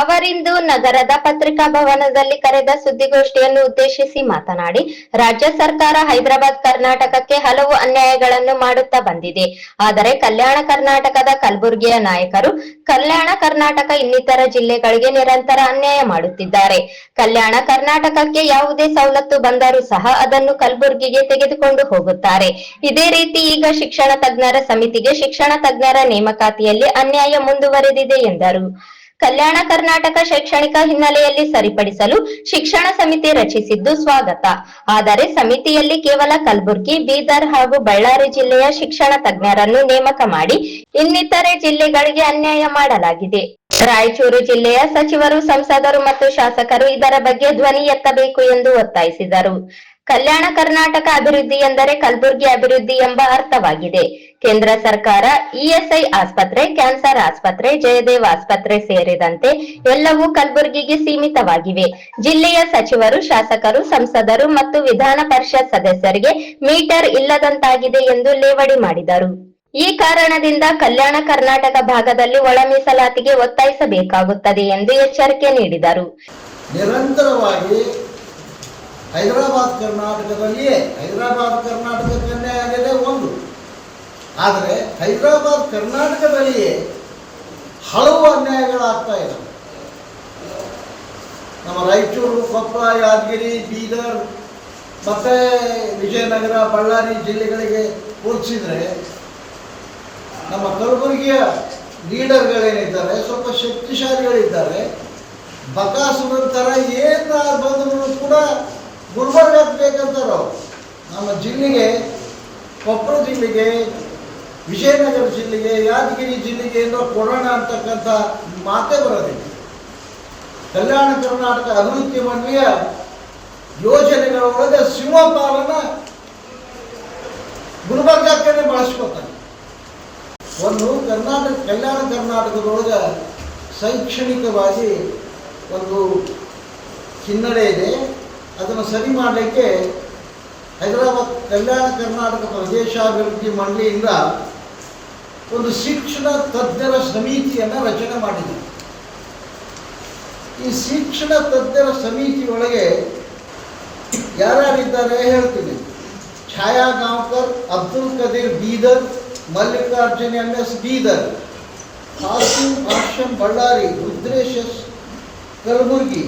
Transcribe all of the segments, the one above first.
ಅವರಿಂದು ನಗರದ ಪತ್ರಿಕಾ ಭವನದಲ್ಲಿ ಕರೆದ ಸುದ್ದಿಗೋಷ್ಠಿಯನ್ನು ಉದ್ದೇಶಿಸಿ ಮಾತನಾಡಿ, ರಾಜ್ಯ ಸರ್ಕಾರ ಹೈದರಾಬಾದ್ ಕರ್ನಾಟಕಕ್ಕೆ ಹಲವು ಅನ್ಯಾಯಗಳನ್ನು ಮಾಡುತ್ತಾ ಬಂದಿದೆ. ಆದರೆ ಕಲ್ಯಾಣ ಕರ್ನಾಟಕದ ಕಲಬುರಗಿಯ ನಾಯಕರು ಕಲ್ಯಾಣ ಕರ್ನಾಟಕ ಇನ್ನಿತರ ಜಿಲ್ಲೆಗಳಿಗೆ ನಿರಂತರ ಅನ್ಯಾಯ ಮಾಡುತ್ತಿದ್ದಾರೆ. ಕಲ್ಯಾಣ ಕರ್ನಾಟಕಕ್ಕೆ ಯಾವುದೇ ಸವಲತ್ತು ಬಂದರೂ ಸಹ ಅದನ್ನು ಕಲಬುರಗಿಗೆ ತೆಗೆದುಕೊಂಡು ಹೋಗುತ್ತಾರೆ. ಇದೇ ರೀತಿ ಈಗ ಶಿಕ್ಷಣ ತಜ್ಞರ ಸಮಿತಿಗೆ ಶಿಕ್ಷಣ ತಜ್ಞರ ನೇಮಕಾತಿಯಲ್ಲಿ ಅನ್ಯಾಯ ಮುಂದುವರೆದಿದೆ ಎಂದರು. ಕಲ್ಯಾಣ ಕರ್ನಾಟಕ ಶೈಕ್ಷಣಿಕ ಹಿನ್ನೆಲೆಯಲ್ಲಿ ಸರಿಪಡಿಸಲು ಶಿಕ್ಷಣ ಸಮಿತಿ ರಚಿಸಿದ್ದು ಸ್ವಾಗತ. ಆದರೆ ಸಮಿತಿಯಲ್ಲಿ ಕೇವಲ ಕಲಬುರಗಿ, ಬೀದರ್ ಹಾಗೂ ಬಳ್ಳಾರಿ ಜಿಲ್ಲೆಯ ಶಿಕ್ಷಣ ತಜ್ಞರನ್ನು ನೇಮಕ ಮಾಡಿ ಇನ್ನಿತರೆ ಜಿಲ್ಲೆಗಳಿಗೆ ಅನ್ಯಾಯ ಮಾಡಲಾಗಿದೆ. ರಾಯಚೂರು ಜಿಲ್ಲೆಯ ಸಚಿವರು, ಸಂಸದರು ಮತ್ತು ಶಾಸಕರು ಇದರ ಬಗ್ಗೆ ಧ್ವನಿ ಎತ್ತಬೇಕು ಎಂದು ಒತ್ತಾಯಿಸಿದರು. ಕಲ್ಯಾಣ ಕರ್ನಾಟಕ ಅಭಿವೃದ್ಧಿ ಎಂದರೆ ಕಲಬುರಗಿ ಅಭಿವೃದ್ಧಿ ಎಂಬ ಅರ್ಥವಾಗಿದೆ. ಕೇಂದ್ರ ಸರ್ಕಾರ ಇಎಸ್ಐ ಆಸ್ಪತ್ರೆ, ಕ್ಯಾನ್ಸರ್ ಆಸ್ಪತ್ರೆ, ಜಯದೇವ್ ಆಸ್ಪತ್ರೆ ಸೇರಿದಂತೆ ಎಲ್ಲವೂ ಕಲಬುರಗಿಗೆ ಸೀಮಿತವಾಗಿವೆ. ಜಿಲ್ಲೆಯ ಸಚಿವರು, ಶಾಸಕರು, ಸಂಸದರು ಮತ್ತು ವಿಧಾನ ಪರಿಷತ್ ಸದಸ್ಯರಿಗೆ ಮೀಟರ್ ಇಲ್ಲದಂತಾಗಿದೆ ಎಂದು ಲೇವಡಿ ಮಾಡಿದರು. ಈ ಕಾರಣದಿಂದ ಕಲ್ಯಾಣ ಕರ್ನಾಟಕ ಭಾಗದಲ್ಲಿ ಒಳ ಮೀಸಲಾತಿಗೆ ಒತ್ತಾಯಿಸಬೇಕಾಗುತ್ತದೆ ಎಂದು ಎಚ್ಚರಿಕೆ ನೀಡಿದರು. ನಿರಂತರವಾಗಿ ಹೈದರಾಬಾದ್ ಕರ್ನಾಟಕದಲ್ಲಿಯೇ, ಹೈದರಾಬಾದ್ ಕರ್ನಾಟಕದಲ್ಲೇ ಆಗಿದೆ ಒಂದು ಆದರೆ ಹೈದರಾಬಾದ್ ಕರ್ನಾಟಕದಲ್ಲಿಯೇ ಹಲವು ಅನ್ಯಾಯಗಳಾಗ್ತಾ ಇದ್ದಾವೆ ನಮ್ಮ ರಾಯಚೂರು ಕೊಪ್ಪಳ ಯಾದಗಿರಿ, ಬೀದರ್, ಮತ್ತೆ ವಿಜಯನಗರ, ಬಳ್ಳಾರಿ ಜಿಲ್ಲೆಗಳಿಗೆ ಹೋಲಿಸಿದರೆ ನಮ್ಮ ಕಲಬುರಗಿಯ ಲೀಡರ್ಗಳೇನಿದ್ದಾರೆ, ಸ್ವಲ್ಪ ಶಕ್ತಿಶಾಲಿಗಳಿದ್ದಾರೆ ಬಕಾಸುರ ಥರ ಏನು ಬಂದರೂ ಕೂಡ ಗುಲ್ಬರ್ಗ ಹಾಕ್ಬೇಕಂತಾರೆ ನಮ್ಮ ಜಿಲ್ಲೆಗೆ ಕೊಪ್ಪಳ ಜಿಲ್ಲೆಗೆ ವಿಜಯನಗರ ಜಿಲ್ಲೆಗೆ, ಯಾದಗಿರಿ ಜಿಲ್ಲೆಗೆ ಏನೋ ಕೊಡೋಣ ಅಂತಕ್ಕಂಥ ಮಾತೇ ಬರೋದಿಲ್ಲ. ಕಲ್ಯಾಣ ಕರ್ನಾಟಕ ಅಭಿವೃದ್ಧಿ ಮಂಡಳಿಯ ಯೋಜನೆಗಳ ಒಳಗೆ ಸಿಂಹಪಾಲನ ಗುಲ್ಬರ್ಗಕ್ಕೆ ಬಳಸ್ಕೊತಾನೆ ಒಂದು ಕರ್ನಾಟಕ, ಕಲ್ಯಾಣ ಕರ್ನಾಟಕದೊಳಗೆ ಶೈಕ್ಷಣಿಕವಾಗಿ ಒಂದು ಹಿನ್ನಡೆ ಇದೆ. ಅದನ್ನು ಸರಿ ಮಾಡಲಿಕ್ಕೆ ಹೈದರಾಬಾದ್ ಕಲ್ಯಾಣ ಕರ್ನಾಟಕ ಪ್ರದೇಶಾಭಿವೃದ್ಧಿ ಮಂಡಳಿಯಿಂದ ಒಂದು ಶಿಕ್ಷಣ ತಜ್ಞರ ಸಮಿತಿಯನ್ನು ರಚನೆ ಮಾಡಿದೆ. ಈ ಶಿಕ್ಷಣ ತಜ್ಞರ ಸಮಿತಿಯೊಳಗೆ ಯಾರ್ಯಾರಿದ್ದಾರೆ ಹೇಳ್ತೀನಿ. Chhaya Gaonkar Abdul Kadeer Bidar, Mallikarjun M S Bidar Kasim Asham Ballari, Rudresh S Kalaburagi,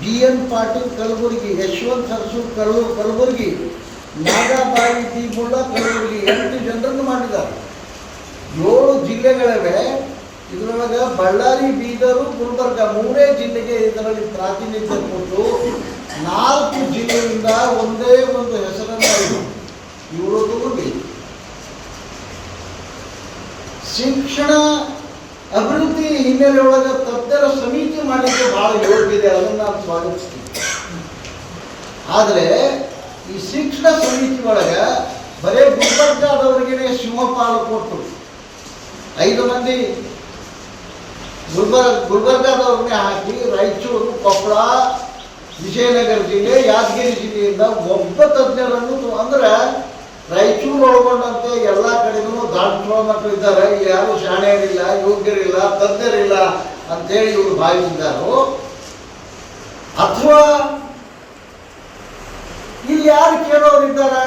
B N Patil Kalaburagi, Yashwant Harsu ಕಲಬು, Kalaburagi Nagabai T Mulla Kalaburagi, ಎಂಟು ಜನರನ್ನು ಮಾಡಿದ್ದಾರೆ. ಏಳು ಜಿಲ್ಲೆಗಳಿವೆ. ಇದ್ರೊಳಗ ಬಳ್ಳಾರಿ, ಬೀದರು, ಗುಲ್ಬರ್ಗ ಮೂರೇ ಜಿಲ್ಲೆಗೆ ಇದರಲ್ಲಿ ಪ್ರಾತಿನಿಧ್ಯ ಕೊಟ್ಟು ನಾಲ್ಕು ಜಿಲ್ಲೆಯಿಂದ ಒಂದೇ ಒಂದು ಹೆಸರನ್ನು ಇವರು ಬೀದರು ಶಿಕ್ಷಣ ಅಭಿವೃದ್ಧಿ ಹಿನ್ನೆಲೆಯೊಳಗ ತಜ್ಞರ ಸಮಿತಿ ಮಾಡಲಿಕ್ಕೆ ಬಹಳ ಯೋಗ್ಯತೆ. ಅದನ್ನು ನಾನು ಸ್ವಾಗತಿಸ್ತೀನಿ. ಆದರೆ ಈ ಶಿಕ್ಷಣ ಸಮಿತಿ ಒಳಗ ಬರೇ ಗುಲ್ಬರ್ಗಾದವರಿಗೆ ಶಿವಪಾಲು ಕೊಟ್ಟು ಐದು ಮಂದಿ ಗುಲ್ಬರ್ಗ, ಗುಲ್ಬರ್ಗಾದವ್ರನ್ನೇ ಹಾಕಿ ರಾಯಚೂರು ಕೊಪ್ಪಳ ವಿಜಯನಗರ ಜಿಲ್ಲೆ, ಯಾದಗಿರಿ ಜಿಲ್ಲೆಯಿಂದ ಒಬ್ಬ ತಜ್ಞರನ್ನು ಅಂದ್ರೆ ರಾಯಚೂರು ಒಳಗೊಂಡಂತೆ ಎಲ್ಲ ಕಡೆಗೂ ದಾಟ್ಕೊಳ್ಳೋ ಮಕ್ಕಳು ಇದ್ದಾರೆ. ಯಾರು ಶಾಣೆಯರಿಲ್ಲ, ಯೋಗ್ಯರಿಲ್ಲ, ತಜ್ಞರಿಲ್ಲ ಅಂತೇಳಿ ಇವರು ಭಾವಿಸಿದ್ದಾರೋ, ಅಥವಾ ಇಲ್ಲಿ ಯಾರು ಕೇಳೋರು ಇದ್ದಾರೆ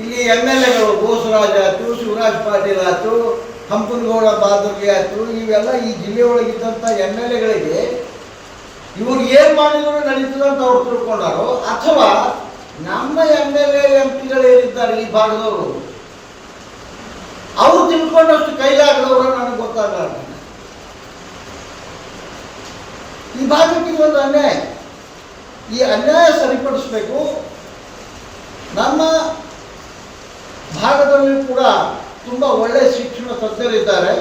ಇಲ್ಲಿ ಎಂ ಎಲ್ ಎಗಳು ಬೋಸರಾಜ್ ಆಯ್ತು ಶಿವರಾಜ್ ಪಾಟೀಲ್ ಆಯ್ತು ಹಂಪನಗೌಡ, ಬಾದರ್ಗಿ ಆಯಿತು, ಇವೆಲ್ಲ ಈ ಜಿಲ್ಲೆ ಒಳಗಿದ್ದಂಥ ಎಂ ಎಲ್ ಎಗಳಿಗೆ ಇವ್ರು ಏನು ಮಾಡಿದ್ರು ನಡೀತದೆ ಅಂತ ಅವ್ರು ತಿಳ್ಕೊಂಡಾರೋ, ಅಥವಾ ನಮ್ಮ ಎಂ ಎಲ್ ಎ ಎಂ ಪಿಗಳು ಏನಿದ್ದಾರೆ ಈ ಭಾಗದವರು, ಅವರು ತಿಳ್ಕೊಂಡಷ್ಟು ಕೈಲಾಗದವರು ನನಗೆ ಗೊತ್ತಾಗಲ್ಲ. ಈ ಭಾಗಕ್ಕೆ ಇದೊಂದು ಅನ್ಯಾಯ. ಈ ಅನ್ಯಾಯ ಸರಿಪಡಿಸಬೇಕು. ನಮ್ಮ ಭಾಗದಲ್ಲಿ ಕೂಡ ತುಂಬ ಒಳ್ಳೆಯ ಶಿಕ್ಷಣ ತಜ್ಞರಿದ್ದಾರೆ.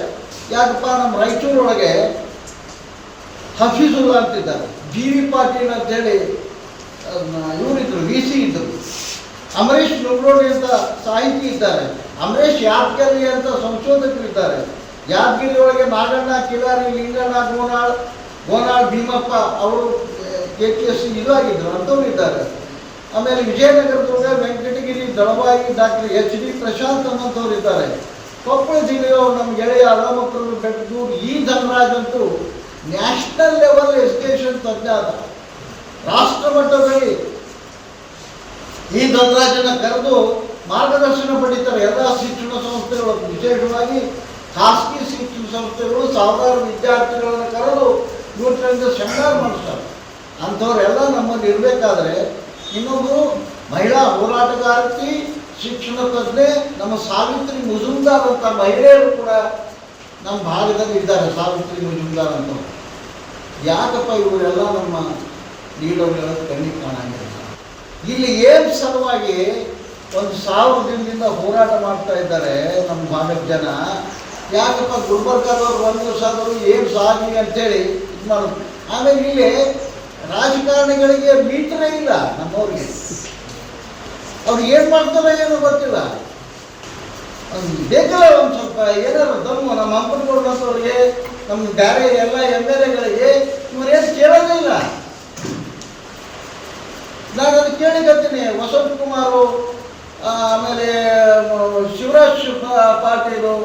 ಯಾಕಪ್ಪ, ನಮ್ಮ ರಾಯಚೂರೊಳಗೆ ಹಫೀಜುಲ್ಲಾ ಅಂತಿದ್ದಾರೆ. ಜಿ ವಿ ಪಾಟೀಲ್ ಅಂತೇಳಿ ಇವರಿದ್ದರು ವಿ ಸಿ ಇದ್ದರು ಅಮರೇಶ್ ನುಗ್ರೋಡಿ ಅಂತ ಸಾಹಿತಿ ಇದ್ದಾರೆ. ಅಮರೇಶ್ ಯಾದಗಿರಿ ಅಂತ ಸಂಶೋಧಕರಿದ್ದಾರೆ ಯಾದಗಿರಿ ಒಳಗೆ ನಾಗಣ್ಣ, ಕಿಲಾರಿ, ಲಿಂಗಣ್ಣ, ಗೋನಾಳ್ ಗೋನಾಳ್, ಭೀಮಪ್ಪ ಅವರು ಕೆ ಕೆ ಎಸ್ ಇದಾಗಿದ್ದರು ಅಂಥವ್ರು ಇದ್ದಾರೆ. ಆಮೇಲೆ ವಿಜಯನಗರದೊಳಗೆ Venkatagiri, Dalavayi, doctor H D Prashanth ಅನ್ನೋಂಥವ್ರು ಇದ್ದಾರೆ. ಕೊಪ್ಪಳ ಜಿಲ್ಲೆಯ ನಮ್ಮ ಗೆಳೆಯ ಅಲ್ಲಮಕ್ಕಳು ಬೆಟ್ಟದೂರು ಈ ಧನರಾಜಂತೂ ನ್ಯಾಷನಲ್ ಲೆವೆಲ್ ಎಜುಕೇಷನ್ ತಜ್ಞ ಅದ ರಾಷ್ಟ್ರ ಮಟ್ಟದಲ್ಲಿ ಈ ಧನರಾಜನ ಕರೆದು ಮಾರ್ಗದರ್ಶನ ಪಡಿತಾರೆ. ಎಲ್ಲ ಶಿಕ್ಷಣ ಸಂಸ್ಥೆಗಳು, ವಿಶೇಷವಾಗಿ ಖಾಸಗಿ ಶಿಕ್ಷಣ ಸಂಸ್ಥೆಗಳು ಸಾವಿರಾರು ವಿದ್ಯಾರ್ಥಿಗಳನ್ನು ಕರೆದು ಇವತ್ತಿನಿಂದ ಸೆಮಿನಾರ್ ಮಾಡಿಸ್ತಾರೆ. ಅಂಥವರೆಲ್ಲ ನಮ್ಮಲ್ಲಿ ಇರಬೇಕಾದ್ರೆ ಇನ್ನೊಂದು ಮಹಿಳಾ ಹೋರಾಟಗಾರತಿ ಶಿಕ್ಷಣ ನಮ್ಮ ಸಾವಿತ್ರಿ ಮುಜುಮ್ದಾರ್ ಅಂತ ಮಹಿಳೆಯರು ಕೂಡ ನಮ್ಮ ಭಾಗದಲ್ಲಿ ಇದ್ದಾರೆ, ಸಾವಿತ್ರಿ ಮುಜುಮ್ದಾರ್ ಅಂತ ಯಾಕಪ್ಪ ಇವರೆಲ್ಲ ನಮ್ಮ ನೀಡೋರೆಲ್ಲ ಕಣ್ಣಿಗೆ ಕಾಣಂಗಿಲ್ಲ? ಇಲ್ಲಿ ಏನು ಸಲುವಾಗಿ ಒಂದು ಸಾವಿರ ದಿನದಿಂದ ಹೋರಾಟ ಮಾಡ್ತಾ ಇದ್ದಾರೆ ನಮ್ಮ ಭಾಗದ ಜನ? ಯಾಕಪ್ಪ ಗುಲ್ಬರ್ಗಾದವ್ರು ಒಂದು ದಿವಸ ಆದರೂ ಏನು ಅಂತ ಅಂತೇಳಿ ಇದು ಮಾಡೋದು. ಆಮೇಲೆ ಇಲ್ಲಿ ರಾಜಕಾರಣಿಗಳಿಗೆ ಮೀಟರೇ ಇಲ್ಲ ನಮ್ಮವ್ರಿಗೆ. ಅವ್ರು ಏನು ಮಾಡ್ತಾರೋ ಏನೋ ಗೊತ್ತಿಲ್ಲ. ಬೇಕಲ್ಲ ಒಂದು ಸ್ವಲ್ಪ ಏನಾದ್ರು ದಮ್ಮು ನಮ್ಮ ಹಂಪನಗೌಡನವ್ರಿಗೆ ನಮ್ಮ ಬೇರೆ ಎಲ್ಲ ಎಂ ಎಲ್ ಎಗಳಿಗೆ ಇವರೇನು ಕೇಳೋದೇ ಇಲ್ಲ. ನಾನು ಅದು ಕೇಳಿಕತ್ತೀನಿ ವಸಂತ್ ಕುಮಾರು ಆಮೇಲೆ ಶಿವರಾಜ್ ಪಾಟೀಲು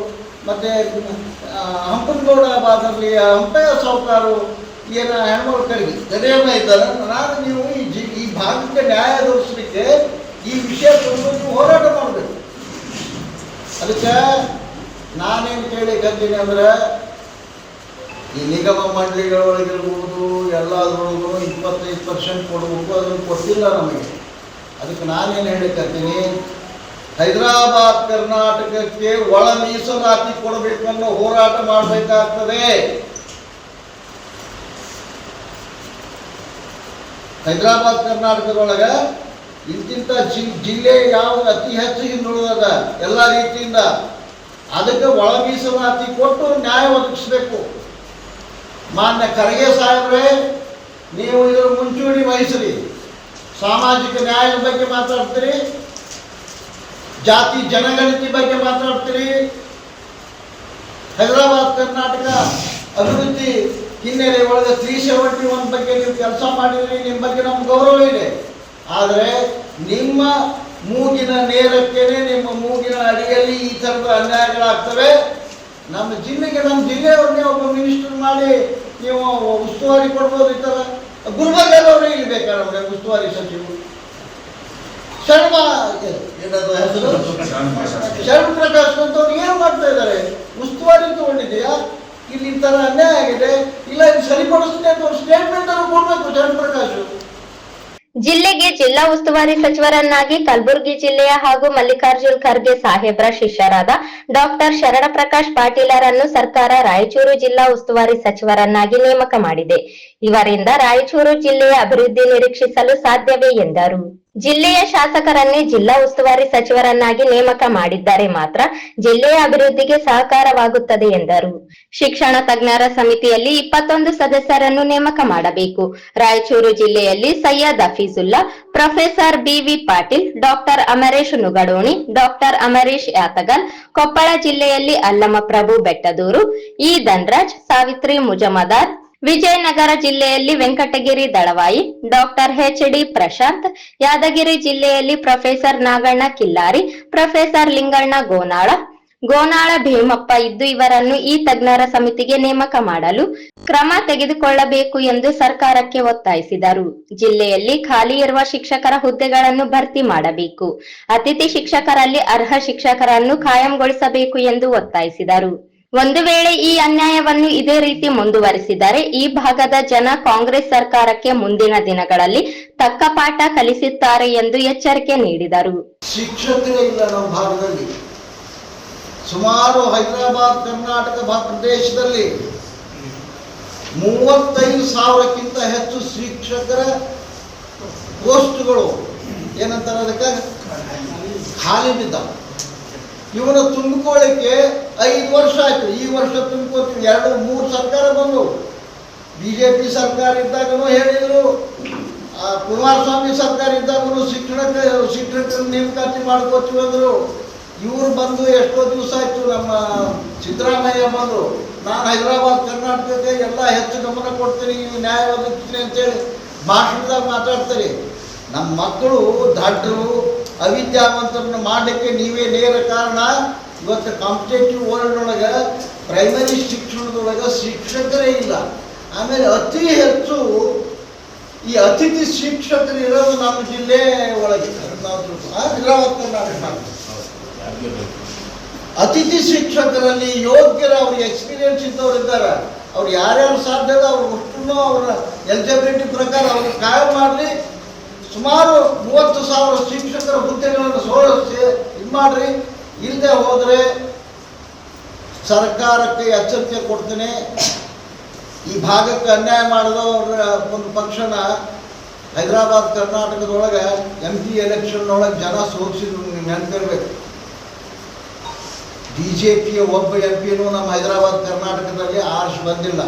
ಮತ್ತು ಹಂಪನಗೌಡ ಬಾದರ್ಲಿ ಹಂಪಯ್ಯ ಸಾವುಕಾರು, ಏನ ಹೆಣ್ಮಕ್ಳಿಗೆ ಗದೆಯಮ್ಮ ಇದ್ದಾರೆ. ನಾನು ನೀವು ಈ ಜಿ, ಈ ಭಾಗಕ್ಕೆ ನ್ಯಾಯ ದೊರಕಿಸ್ಲಿಕ್ಕೆ ಈ ವಿಷಯ ನೀವು ಹೋರಾಟ ಮಾಡಬೇಕು. ಅದಕ್ಕೆ ನಾನೇನು ಕೇಳಿ ಕಂತೀನಿ ಅಂದ್ರೆ, ಈ ನಿಗಮ ಮಂಡಳಿಗಳೊಳಗಿರ್ಬೋದು, ಎಲ್ಲದ್ರೊಳಗೂ ಇಪ್ಪತ್ತೈದು ಪರ್ಸೆಂಟ್ ಕೊಡಬೇಕು, ಅದನ್ನು ಕೊಟ್ಟಿಲ್ಲ ನಮಗೆ. ಅದಕ್ಕೆ ನಾನೇನು ಹೇಳಿಕತ್ತೀನಿ ಹೈದರಾಬಾದ್, ಕರ್ನಾಟಕಕ್ಕೆ ಒಳ ಮೀಸಲಾತಿ ಕೊಡಬೇಕು ಅನ್ನೋ ಹೋರಾಟ ಮಾಡಬೇಕಾಗ್ತದೆ. ಹೈದರಾಬಾದ್, ಕರ್ನಾಟಕದೊಳಗೆ ಇಂತಿಂಥ ಜಿ ಜಿಲ್ಲೆ ಯಾವ್ದು ಅತಿ ಹೆಚ್ಚು ಹಿಂದುಳಿದಾಗ ಎಲ್ಲ ರೀತಿಯಿಂದ ಅದಕ್ಕೆ ಒಳ ಮೀಸಲಾತಿ ಕೊಟ್ಟು ನ್ಯಾಯ ಒದಗಿಸ್ಬೇಕು. ಮಾನ್ಯ ಖರ್ಗೆ ಸಾಹೇಬ್ರೆ, ನೀವು ಇದ್ರ ಮುಂಚೂಣಿ ವಹಿಸ್ರಿ. ಸಾಮಾಜಿಕ ನ್ಯಾಯದ ಬಗ್ಗೆ ಮಾತಾಡ್ತೀರಿ. ಜಾತಿ ಜನಗಣತಿ ಬಗ್ಗೆ ಮಾತಾಡ್ತೀರಿ. ಹೈದರಾಬಾದ್, ಕರ್ನಾಟಕ ಅಭಿವೃದ್ಧಿ ಹಿನ್ನೆಲೆ ಒಳಗೆ ತ್ರೀ ಸೆವೆಂಟಿ ಒನ್ ಬಗ್ಗೆ ನೀವು ಕೆಲಸ ಮಾಡಿದ್ರಿ ನಿಮ್ಮ ಬಗ್ಗೆ ನಮ್ಗೆ ಗೌರವ ಇದೆ. ಆದರೆ ನಿಮ್ಮ ಮೂಗಿನ ನೇರಕ್ಕೇನೆ ನಿಮ್ಮ ಮೂಗಿನ ಅಡಿಯಲ್ಲಿ ಈ ಥರದ ಅನ್ಯಾಯಗಳಾಗ್ತವೆ. ನಮ್ಮ ಜಿಲ್ಲೆಗೆ ನಮ್ಮ ಜಿಲ್ಲೆಯವ್ರನ್ನೇ ಒಬ್ಬ ಮಿನಿಸ್ಟರ್ ಮಾಡಿ ನೀವು ಉಸ್ತುವಾರಿ ಕೊಡ್ಬೋದು ಈ ಥರ. ಗುಲ್ಬರ್ಗದವರೇ ಇಲ್ಲಿ ಬೇಕಾ ನಮಗೆ ಉಸ್ತುವಾರಿ ಸಚಿವರು? ಶರ್ಮ ಏನದು ಹೆಸರು? ಶರಣ್ ಪ್ರಕಾಶ್ ಅಂತವ್ರು ಏನು ಮಾಡ್ತಾ ಇದ್ದಾರೆ? ಉಸ್ತುವಾರಿ ತಗೊಂಡಿದೆಯಾ? ಇಲ್ಲಿ ಈ ಥರ ಅನ್ಯಾಯ ಆಗಿದೆ. ಇಲ್ಲ ಇದು ಸರಿಪಡಿಸ್ತೀನಿ ಅಂತ ಒಂದು ಸ್ಟೇಟ್ಮೆಂಟ್ ಅನ್ನು ಕೊಡಬೇಕು ಶರಣ್ ಪ್ರಕಾಶ್ ಜಿಲ್ಲೆಗೆ ಜಿಲ್ಲಾ ಉಸ್ತುವಾರಿ ಸಚಿವರನ್ನಾಗಿ ಕಲಬುರಗಿ ಜಿಲ್ಲೆಯ ಹಾಗೂ ಮಲ್ಲಿಕಾರ್ಜುನ್ ಖರ್ಗೆ ಸಾಹೇಬ್ರ ಶಿಷ್ಯರಾದ ಡಾಕ್ಟರ್ ಶರಣ ಪ್ರಕಾಶ್ ಪಾಟೀಲರನ್ನು ಸರ್ಕಾರ ರಾಯಚೂರು ಜಿಲ್ಲಾ ಉಸ್ತುವಾರಿ ಸಚಿವರನ್ನಾಗಿ ನೇಮಕ ಮಾಡಿದೆ. ಇವರಿಂದ ರಾಯಚೂರು ಜಿಲ್ಲೆಯ ಅಭಿವೃದ್ಧಿ ನಿರೀಕ್ಷಿಸಲು ಸಾಧ್ಯವೇ ಎಂದರು. ಜಿಲ್ಲೆಯ ಶಾಸಕರನ್ನೇ ಜಿಲ್ಲಾ ಉಸ್ತುವಾರಿ ಸಚಿವರನ್ನಾಗಿ ನೇಮಕ ಮಾಡಿದ್ದಾರೆ ಮಾತ್ರ ಜಿಲ್ಲೆಯ ಅಭಿವೃದ್ಧಿಗೆ ಸಹಕಾರವಾಗುತ್ತದೆ ಎಂದರು. ಶಿಕ್ಷಣ ತಜ್ಞರ ಸಮಿತಿಯಲ್ಲಿ ಇಪ್ಪತ್ತೊಂದು ಸದಸ್ಯರನ್ನು ನೇಮಕ ಮಾಡಬೇಕು. ರಾಯಚೂರು ಜಿಲ್ಲೆಯಲ್ಲಿ Syed Afeesulla professor B V Patil, doctor Amaresh Nugadoni, doctor Amaresh Yatagal, Koppal ಜಿಲ್ಲೆಯಲ್ಲಿ ಅಲ್ಲಮ ಪ್ರಭು ಬೆಟ್ಟದೂರು, ಇ ಧನ್ರಾಜ್, ಸಾವಿತ್ರಿ ಮುಜಮದಾರ್ ವಿಜಯನಗರ ಜಿಲ್ಲೆಯಲ್ಲಿ Venkatagiri Dalavayi, doctor H D Prashanth, Yadgir ಜಿಲ್ಲೆಯಲ್ಲಿ ಪ್ರೊಫೆಸರ್ ನಾಗಣ್ಣ ಕಿಲ್ಲಾರಿ, ಪ್ರೊಫೆಸರ್ ಲಿಂಗಣ್ಣ ಗೋನಾಳ ಗೋನಾಳ ಭೀಮಪ್ಪ ಇದ್ದು ಇವರನ್ನು ಈ ತಜ್ಞರ ಸಮಿತಿಗೆ ನೇಮಕ ಮಾಡಲು ಕ್ರಮ ತೆಗೆದುಕೊಳ್ಳಬೇಕು ಎಂದು ಸರ್ಕಾರಕ್ಕೆ ಒತ್ತಾಯಿಸಿದರು. ಜಿಲ್ಲೆಯಲ್ಲಿ ಖಾಲಿ ಇರುವ ಶಿಕ್ಷಕರ ಹುದ್ದೆಗಳನ್ನು ಭರ್ತಿ ಮಾಡಬೇಕು. ಅತಿಥಿ ಶಿಕ್ಷಕರಲ್ಲಿ ಅರ್ಹ ಶಿಕ್ಷಕರನ್ನು ಕಾಯಂಗೊಳಿಸಬೇಕು ಎಂದು ಒತ್ತಾಯಿಸಿದರು. ಒಂದು ವೇಳೆ ಈ ಅನ್ಯಾಯವನ್ನು ಇದೇ ರೀತಿ ಮುಂದುವರಿಸಿದರೆ ಈ ಭಾಗದ ಜನ ಕಾಂಗ್ರೆಸ್ ಸರ್ಕಾರಕ್ಕೆ ಮುಂದಿನ ದಿನಗಳಲ್ಲಿ ತಕ್ಕ ಪಾಠ ಕಲಿಸುತ್ತಾರೆ ಎಂದು ಎಚ್ಚರಿಕೆ ನೀಡಿದರು. ಶಿಕ್ಷಕರೇ ಇಲ್ಲ ನಮ್ಮ ಭಾಗದಲ್ಲಿ, ಸುಮಾರು ಹೈದರಾಬಾದ್, ಕರ್ನಾಟಕ ಪ್ರದೇಶದಲ್ಲಿ ಮೂವತ್ತೈದು ಸಾವಿರಕ್ಕಿಂತ ಹೆಚ್ಚು ಶಿಕ್ಷಕರ ಪೋಸ್ಟ್ಗಳು ಏನಂತಾರೆ ಅದಕ್ಕೆ? ಖಾಲಿ ಬಿದ್ದಾವ. ಇವನು ತುಂಬಿಕೊಳ್ಳಿಕ್ಕೆ ಐದು ವರ್ಷ ಆಯ್ತು. ಈ ವರ್ಷ ತುಂಬಿಕೊಳ್ತೀವಿ ಎರಡು, ಮೂರು ಸರ್ಕಾರ ಬಂದವು ಬಿ ಜೆ ಪಿ ಸರ್ಕಾರ ಇದ್ದಾಗನೂ ಹೇಳಿದರು. ಕುಮಾರಸ್ವಾಮಿ ಸರ್ಕಾರ ಇದ್ದಾಗಲೂ ಶಿಕ್ಷಣಕ್ಕೆ ಶಿಕ್ಷಕರ ನೇಮಕಾತಿ ಮಾಡ್ಕೋತೀವಿ ಅಂದರು. ಇವರು ಬಂದು ಎಷ್ಟೋ ದಿವಸ ಆಯ್ತು ನಮ್ಮ ಸಿದ್ದರಾಮಯ್ಯ ಬಂದರು ನಾನು ಹೈದರಾಬಾದ್, ಕರ್ನಾಟಕಕ್ಕೆ ಎಲ್ಲ ಹೆಚ್ಚು ಗಮನ ಕೊಡ್ತೀನಿ, ನೀವು ನ್ಯಾಯ ಒದಗಿಸ್ತೀನಿ ಅಂತೇಳಿ ಭಾಷಣದಾಗ ಮಾತಾಡ್ತಾರೆ. ನಮ್ಮ ಮಕ್ಕಳು ದಡ್ಡರು ಅವಿದ್ಯಾವಂತರನ್ನ ಮಾಡಲಿಕ್ಕೆ ನೀವೇ ನೇರ ಕಾರಣ? ಇವತ್ತು ಕಾಂಪಿಟೇಟಿವ್ ವರ್ಲ್ಡ್ ಒಳಗೆ ಪ್ರೈಮರಿ ಶಿಕ್ಷಣದೊಳಗೆ ಶಿಕ್ಷಕರೇ ಇಲ್ಲ. ಆಮೇಲೆ ಅತಿ ಹೆಚ್ಚು ಈ ಅತಿಥಿ ಶಿಕ್ಷಕರು ಇರೋದು ನಮ್ಮ ಜಿಲ್ಲೆ ಒಳಗೆ. ಅತಿಥಿ ಶಿಕ್ಷಕರಲ್ಲಿ ಯೋಗ್ಯರ ಅವ್ರಿಗೆ ಎಕ್ಸ್ಪೀರಿಯನ್ಸ್ ಇದ್ದವ್ರು ಇದ್ದಾರೆ. ಅವ್ರು ಯಾರ್ಯಾರು ಸಾಧ್ಯ ಅವ್ರು ಅಷ್ಟು ಅವರ ಎಲಿಜಿಬಿಲಿಟಿ ಪ್ರಕಾರ ಅವ್ರಿಗೆ ಕಾಯಂ ಮಾಡಲಿ. ಸುಮಾರು ಮೂವತ್ತು ಸಾವಿರ ಶಿಕ್ಷಕರ ಹುದ್ದೆಗಳನ್ನು ಸೋಲಿಸಿ ಇದು ಮಾಡ್ರಿ ಇಲ್ಲದೆ ಹೋದರೆ ಸರ್ಕಾರಕ್ಕೆ ಎಚ್ಚರಿಕೆ ಕೊಡ್ತೀನಿ. ಈ ಭಾಗಕ್ಕೆ ಅನ್ಯಾಯ ಮಾಡಿದೋ ಒಂದು ಪಕ್ಷನ ಹೈದರಾಬಾದ್, ಕರ್ನಾಟಕದೊಳಗೆ ಎಂ ಪಿ ಎಲೆಕ್ಷನ್ನೊಳಗೆ ಜನ ಸೋಲಿಸಿದ್ರು ನೆನಪಿರ್ಬೇಕು ಬಿ ಜೆ ಪಿಯ ಒಬ್ಬ ಎಂ ಪಿನೂ ನಮ್ಮ ಹೈದರಾಬಾದ್, ಕರ್ನಾಟಕದಲ್ಲಿ ಆರ್ಸ್ ಬಂದಿಲ್ಲ.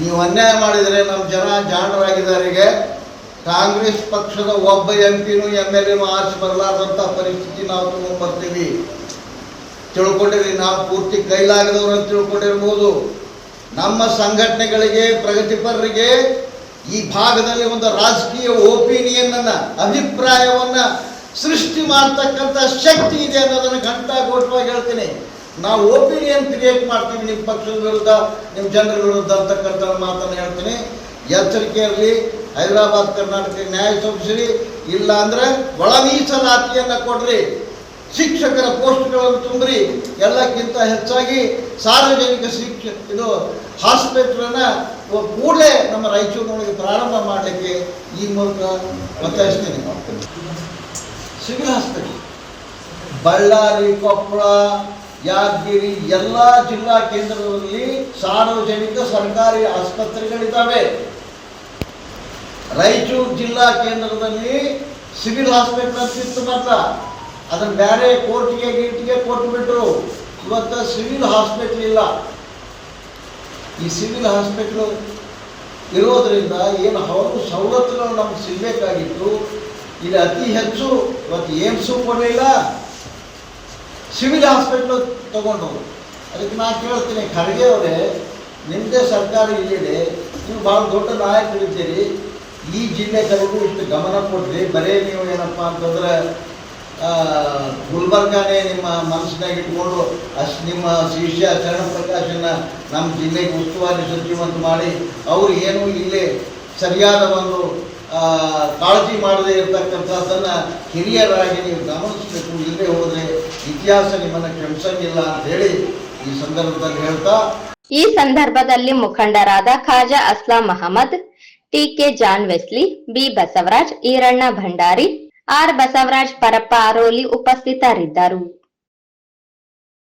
ನೀವು ಅನ್ಯಾಯ ಮಾಡಿದರೆ ನಮ್ಮ ಜನ ಜಾಣರಾಗಿದ್ದಾರಿಗೆ ಕಾಂಗ್ರೆಸ್ ಪಕ್ಷದ ಒಬ್ಬ ಎಂ ಪಿನೂ ಎಂ ಎಲ್ ಎನೂ ಆರ್ಸ್ ಬರಲಾರ್ದಂಥ ಪರಿಸ್ಥಿತಿ ನಾವು ತಗೊಂಡ್ಬರ್ತೀವಿ ತಿಳ್ಕೊಂಡಿರಿ, ನಾವು ಪೂರ್ತಿ ಕೈಲಾಗದವ್ರು ಅಂತ ತಿಳ್ಕೊಂಡಿರ್ಬೋದು ನಮ್ಮ ಸಂಘಟನೆಗಳಿಗೆ, ಪ್ರಗತಿಪರರಿಗೆ ಈ ಭಾಗದಲ್ಲಿ ಒಂದು ರಾಜಕೀಯ ಒಪಿನಿಯನ್ ಅಭಿಪ್ರಾಯವನ್ನ ಸೃಷ್ಟಿ ಮಾಡ್ತಕ್ಕಂಥ ಶಕ್ತಿ ಇದೆ ಅನ್ನೋದನ್ನ ಘಂಟಾಘೋಷವಾಗಿ ಹೇಳ್ತೀನಿ. ನಾವು ಒಪಿನಿಯನ್ ಕ್ರಿಯೇಟ್ ಮಾಡ್ತೀವಿ ನಿಮ್ಮ ಪಕ್ಷದ ವಿರುದ್ಧ ನಿಮ್ಮ ಜನರ ವಿರುದ್ಧ ಅಂತಕ್ಕಂಥ ಮಾತನ್ನು ಹೇಳ್ತೀನಿ. ಎಚ್ಚರಿಕೆ ಇರಲಿ, ಹೈದರಾಬಾದ್ ಕರ್ನಾಟಕ ನ್ಯಾಯ ಸೊಗಿಸಿರಿ ಇಲ್ಲ ಅಂದ್ರೆ ಒಳ ಮೀಸಲಾತಿಯನ್ನ ಕೊಡ್ರಿ. ಶಿಕ್ಷಕರ ಪೋಸ್ಟ್ಗಳನ್ನು ತುಂಬ್ರಿ, ಎಲ್ಲಕ್ಕಿಂತ ಹೆಚ್ಚಾಗಿ ಸಾರ್ವಜನಿಕ ಶಿಕ್ಷ, ಇದು ಹಾಸ್ಪಿಟ್ಲನ್ನ ಕೂಡಲೇ ನಮ್ಮ ರಾಯಚೂರಿನೊಳಗೆ ಪ್ರಾರಂಭ ಮಾಡಲಿಕ್ಕೆ ಈ ಮೂಲಕ ಒತ್ತಾಯಿಸ್ತೀನಿ. ಸಿವಿಲ್ ಹಾಸ್ಪಿಟಲ್, ಬಳ್ಳಾರಿ ಕೊಪ್ಪಳ ಯಾದಗಿರಿ ಎಲ್ಲ ಜಿಲ್ಲಾ ಕೇಂದ್ರದಲ್ಲಿ ಸಾರ್ವಜನಿಕ ಸರ್ಕಾರಿ ಆಸ್ಪತ್ರೆಗಳಿದ್ದಾವೆ. ರಾಯಚೂರು ಜಿಲ್ಲಾ ಕೇಂದ್ರದಲ್ಲಿ ಸಿವಿಲ್ ಹಾಸ್ಪಿಟಲ್ ಅಂತಿತ್ತು ಮಾತ್ರ ಅದನ್ನ ಬೇರೆ ಕೋರ್ಟಿಗೆ ಗೀಟಿಗೆ ಕೊಟ್ಬಿಟ್ರು ಇವತ್ತು ಸಿವಿಲ್ ಹಾಸ್ಪಿಟ್ಲ್ ಇಲ್ಲ. ಈ ಸಿವಿಲ್ ಹಾಸ್ಪಿಟ್ಲು ಇರೋದರಿಂದ ಏನು ಅವರು ಸವಲತ್ತುಗಳು ನಮ್ಗೆ ಸಿಗಬೇಕಾಗಿತ್ತು. ಇಲ್ಲಿ ಅತಿ ಹೆಚ್ಚು ಇವತ್ತು ಏಮ್ಸು ಕೊಡಲಿಲ್ಲ ಸಿವಿಲ್ ಹಾಸ್ಪಿಟ್ಲು ತಗೊಂಡವರು ಅದಕ್ಕೆ ನಾನು ಕೇಳ್ತೀನಿ, ಖರ್ಗೆ ಅವರೇ ನಿಮ್ಮದೇ ಸರ್ಕಾರ ಇಲ್ಲಿದೆ. ನೀವು ಭಾಳ ದೊಡ್ಡ ನಾಯಕರಿದ್ದೀರಿ. ಈ ಜಿಲ್ಲೆ ಕಡೆಗೂ ಇಷ್ಟು ಗಮನ ಕೊಡ್ರಿ. ಬರೇ ನೀವು ಏನಪ್ಪ ಅಂತಂದ್ರೆ ಗುಲ್ಬರ್ಗಾನೇ ನಿಮ್ಮ ಮನಸ್ಸಿನಾಗ ಇಟ್ಕೊಂಡು ಅಷ್ಟು ನಿಮ್ಮ ಶಿಷ್ಯ ಚರಣ ಪ್ರಕಾಶನ ನಮ್ಮ ಜಿಲ್ಲೆಗೆ ಉಸ್ತುವಾರಿ ಸಚಿವಂತ ಮಾಡಿ, ಅವ್ರು ಏನು ಇಲ್ಲೇ ಸರಿಯಾದ ಒಂದು ಕಾಳಜಿ ಮಾಡದೇ ಇರತಕ್ಕಂಥದ್ದನ್ನು ಹಿರಿಯರಾಗಿ ನೀವು ಗಮನಿಸಬೇಕು. ಇಲ್ಲದೆ ಹೋದರೆ ಇತಿಹಾಸ ನಿಮ್ಮನ್ನು ಕ್ಷಮಿಸಂಗಿಲ್ಲ ಅಂತ ಹೇಳಿ ಈ ಸಂದರ್ಭದಲ್ಲಿ ಹೇಳ್ತಾ ಈ ಸಂದರ್ಭದಲ್ಲಿ ಮುಖಂಡರಾದ Khaja Aslam Mohammad T K John Wesley, B Basavaraj, Eranna Bhandari R Basavaraj Parappa Aroli ಉಪಸ್ಥಿತರಿದ್ದರು.